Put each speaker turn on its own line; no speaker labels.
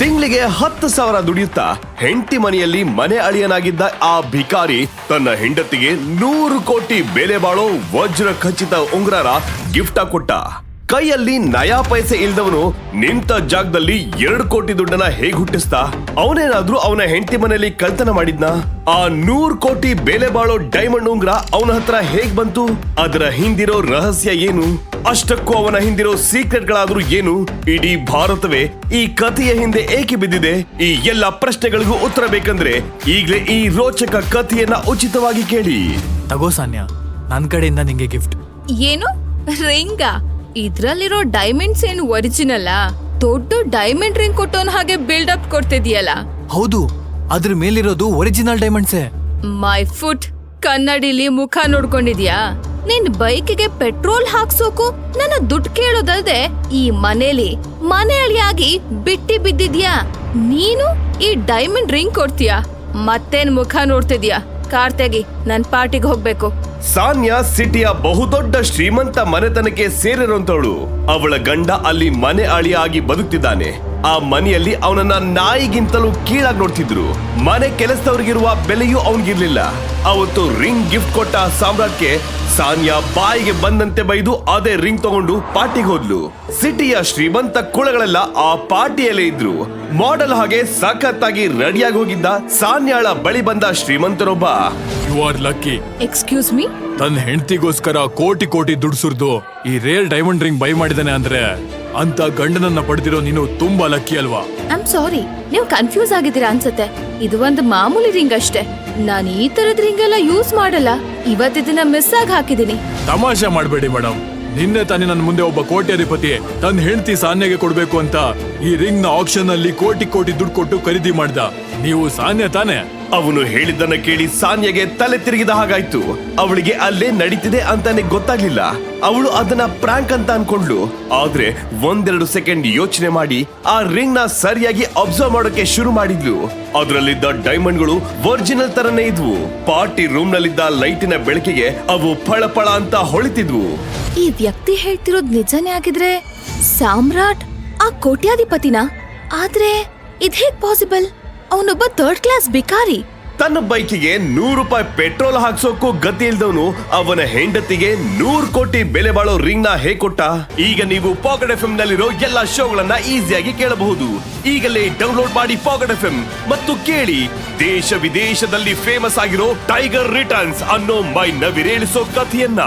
ತಿಂಗಳಿಗೆ ಹತ್ತು ಸಾವಿರ ದುಡಿಯುತ್ತಾ ಹೆಂಡತಿ ಮನೆಯಲ್ಲಿ ಮನೆ ಅಳಿಯನಾಗಿದ್ದ ಆ ಭಿಕಾರಿ ತನ್ನ ಹೆಂಡತಿಗೆ ನೂರು ಕೋಟಿ ಬೆಲೆ ಬಾಳೋ ವಜ್ರ ಖಚಿತ ಉಂಗುರಾರ ಗಿಫ್ಟ್ ಕೊಟ್ಟ. ಕೈಯಲ್ಲಿ ನಯಾ ಪೈಸೆ ಇಲ್ದವನು ನಿಂತ ಜಾಗದಲ್ಲಿ ಎರಡು ಕೋಟಿ ದುಡ್ಡನ್ನ ಹೇಗ್ ಹುಟ್ಟಿಸ್ತಾ? ಅವನೇನಾದ್ರೂ ಅವನ ಹೆಂಡತಿ ಮನೆಯಲ್ಲಿ ಕಳ್ತನ ಮಾಡಿದ್ನ? ಆ ನೂರ್ ಕೋಟಿ ಬೆಲೆ ಬಾಳೋ ಡೈಮಂಡ್ ಉಂಗ್ರ ಅವನ ಹತ್ರ ಹೇಗ್ ಬಂತು? ಅದರ ಹಿಂದಿರೋ ರಹಸ್ಯ ಏನು? ಅಷ್ಟಕ್ಕೂ ಅವನ ಹಿಂದಿರೋ ಸೀಕ್ರೆಟ್ ಗಳಾದ್ರೂ ಏನು? ಇಡೀ ಭಾರತವೇ ಈ ಕಥೆಯ ಹಿಂದೆ ಏಕೆ ಬಿದ್ದಿದೆ? ಈ ಎಲ್ಲ ಪ್ರಶ್ನೆಗಳಿಗೂ ಉತ್ತರ ಬೇಕಂದ್ರೆ ಈಗಲೇ ಈ ರೋಚಕ ಕಥೆಯನ್ನ ಉಚಿತವಾಗಿ ಕೇಳಿ.
ತಗೋ ಸಾನ್ಯಾ ನನ್ ಕಡೆಯಿಂದ ನಿಂಗೆ ಗಿಫ್ಟ್
ಏನು? ರಿಂಗ? ಇದ್ರಲ್ಲಿರೋ ಡೈಮಂಡ್ಸ್ ಏನು ಒರಿಜಿನಲ್ ದೊಡ್ಡ ಡೈಮಂಡ್ ರಿಂಗ್ ಕೊಟ್ಟೋನ್ ಹಾಗೆ ಬಿಲ್ಡ್ ಅಪ್ ಕೊಡ್ತಿದ್ಯಲ್ಲ?
ಹೌದು ಅದ್ರ ಮೇಲಿರೋದು ಒರಿಜಿನಲ್ ಡೈಮಂಡ್ಸೇ
ಮೈ ಫುಟ್ ಕನ್ನಡಿಲಿ ಮುಖ ನೋಡ್ಕೊಂಡಿದ್ಯಾ? ನಿನ್ ಬೈಕ್ಗೆ ಪೆಟ್ರೋಲ್ ಹಾಕ್ಸೋಕು ನನ್ನ ದುಡ್ಡು ಕೇಳೋದಲ್ದೆ ಈ ಮನೇಲಿ ಮನೆ ಅಳಿಯಾಗಿ ಬಿಟ್ಟಿ ಬಿದ್ದಿದ್ಯಾ? ನೀನು ಈ ಡೈಮಂಡ್ ರಿಂಗ್ ಕೊಡ್ತೀಯಾ? ಮತ್ತೇನ್ ಮುಖ ನೋಡ್ತಿದ್ಯಾ? ಕಾರ್ ತೆಗಿ ನನ್ ಪಾರ್ಟಿಗೆ ಹೋಗ್ಬೇಕು.
ಸಾನ್ಯಾ ಸಿಟಿಯ ಬಹುದೊಡ್ಡ ಶ್ರೀಮಂತ ಮನೆತನಕ್ಕೆ ಸೇರಿರುವಂತವಳು ಅವಳ ಗಂಡ ಅಲ್ಲಿ ಮನೆ ಅಳಿಯಾಗಿ ಬದುಕ್ತಿದ್ದಾನೆ. ಆ ಮನೆಯಲ್ಲಿ ಅವನನ್ನ ನಾಯಿಗಿಂತಲೂ ಕೀಳಾಗಿ ನೋಡ್ತಿದ್ರು. ಮನೆ ಕೆಲಸದವ್ರಿಗಿರುವ ಬೆಲೆಯೂ ಅವನಿಗಿರ್ಲಿಲ್ಲ. ಅವತ್ತು ರಿಂಗ್ ಗಿಫ್ಟ್ ಕೊಟ್ಟ ಸಾಮ್ರಾಟ್ಗೆ ಸಾನಿಯಾ ಬಾಯಿಗೆ ಬಂದಂತೆ ಬೈದು ಅದೇ ರಿಂಗ್ ತಗೊಂಡು ಪಾರ್ಟಿಗೆ ಹೋದ್ಲು. ಸಿಟಿಯ ಶ್ರೀಮಂತ ಕುಳಗಳೆಲ್ಲ ಆ ಪಾರ್ಟಿಯಲ್ಲೇ ಇದ್ರು. ಮಾಡೆಲ್ ಹಾಗೆ ಸಖತ್ತಾಗಿ ರೆಡಿಯಾಗಿ ಹೋಗಿದ್ದ ಸಾನ್ಯಾಳ ಬಳಿ ಬಂದ ಶ್ರೀಮಂತರೊಬ್ಬ
you are lucky
excuse me
ತನ್ನ ಹೆಂಡತಿಗೋಸ್ಕರ ಕೋಟಿ ಕೋಟಿ ದುಡ್ಡು ಸುರಿದು ಈ ರೇರ್ ಡೈಮಂಡ್ ರಿಂಗ್ ಬೈ ಮಾಡಿದಾನೆ ಅಂದ್ರೆ ಅಂತ ಗಂಡನನ್ನ ಪಡೆದಿರೋ ನೀನು ತುಂಬಾ ಲಕ್ಕಿ ಅಲ್ವಾ?
ಐಮ್ ಸಾರಿ ನೀವು ಕನ್ಫ್ಯೂಸ್ ಆಗಿದ್ದೀರಾ ಅನ್ಸುತ್ತೆ. ಇದು ಒಂದು ಮಾಮೂಲಿ ರಿಂಗ್ ಅಷ್ಟೇ. ನಾನು ಈ ತರದ ರಿಂಗ್ ಎಲ್ಲ ಯೂಸ್ ಮಾಡಲ್ಲ. ಇವತ್ತಿದನ್ನ ಮಿಸ್ ಆಗಿ ಹಾಕಿದೀನಿ
ತಮಾಷೆ ಮಾಡಬೇಡಿ ಮೇಡಮ್ ನಿನ್ನೆ ತಾನೇ ನನ್ನ ಮುಂದೆ ಒಬ್ಬ ಕೋಟ್ಯಾಧಿಪತಿ ತನ್ನ ಹೆಂಡತಿ ಸಾನ್ಯಗೆ ಕೊಡ್ಬೇಕು ಅಂತ ಈ ರಿಂಗ್ನ ಆಪ್ಷನ್ ಅಲ್ಲಿ ಕೋಟಿ ಕೋಟಿ ದುಡ್ಡು ಕೊಟ್ಟು ಖರೀದಿ ಮಾಡ್ದ. ನೀವು ಸಾನ್ಯ ತಾನೇ?
ಅವನು ಹೇಳಿದ್ದನ್ನ ಕೇಳಿ ಸಾನ್ಯಗೆ ತಲೆ ತಿರುಗಿದ ಹಾಗಾಯ್ತು. ಅವಳಿಗೆ ಅಲ್ಲೇ ನಡೀತಿದೆ ಅಂತಾನೆ ಗೊತ್ತಾಗ್ಲಿಲ್ಲ. ಅವಳು ಅದನ್ನ ಪ್ರಾಂಕ್ ಅಂತ ಅನ್ಕೊಂಡ್ಲು ಆದ್ರೆ ಒಂದೆರಡು ಸೆಕೆಂಡ್ ಯೋಚನೆ ಮಾಡಿ ಆ ರಿಂಗ್ನ ಸರಿಯಾಗಿ ಅಬ್ಸರ್ವ್ ಮಾಡೋಕೆ ಶುರು ಮಾಡಿದ್ಲು. ಅದರಲ್ಲಿದ್ದ ಡೈಮಂಡ್ಗಳು ಒರಿಜಿನಲ್ ತರನೇ ಇದ್ವು. ಪಾರ್ಟಿ ರೂಮ್ ನಲ್ಲಿದ್ದ ಲೈಟಿನ ಬೆಳಕಿಗೆ ಅವು ಫಳಫಳ ಅಂತ ಹೊಳಿತಿದ್ವು.
ಈ ವ್ಯಕ್ತಿ ಹೇಳ್ತಿರೋದ್ ನಿಜನೇ ಆಗಿದ್ರೆ ಸಾಮ್ರಾಟ್ ಆ ಕೋಟ್ಯಾಧಿಪತಿನ? ಆದ್ರೆ ಇದ್ ಹೇಗ್ ಪಾಸಿಬಲ್? ಅವನೊಬ್ಬ ಥರ್ಡ್ ಕ್ಲಾಸ್ ಬಿಕಾರಿ
ತನ್ನ ಬೈಕಿಗೆ ನೂರು ರೂಪಾಯಿ ಪೆಟ್ರೋಲ್ ಹಾಕ್ಸೋಕ್ಕೂ ಗತಿ ಇಲ್ದವನು ಅವನ ಹೆಂಡತಿಗೆ ನೂರ್ ಕೋಟಿ ಬೆಲೆ ಬಾಳೋ ರಿಂಗ್ನ ಹೇ ಕೊಟ್ಟ ಈಗ ನೀವು ಪಾಕೆಟ್ ಎಫ್ ನಲ್ಲಿರೋ ಎಲ್ಲಾ ಶೋಗಳನ್ನ ಈಸಿಯಾಗಿ ಕೇಳಬಹುದು. ಈಗಲೇ ಡೌನ್ಲೋಡ್ ಮಾಡಿ ಪಾಕೆಟ್ ಎಫ್ ಮತ್ತು ಕೇಳಿ. ದೇಶ ವಿದೇಶದಲ್ಲಿ ಫೇಮಸ್ ಆಗಿರೋ ಟೈಗರ್ ರಿಟರ್ನ್ಸ್ ಅನ್ನೋ ಮೈ ನವಿರೇಳಿಸೋ ಕಥೆಯನ್ನ.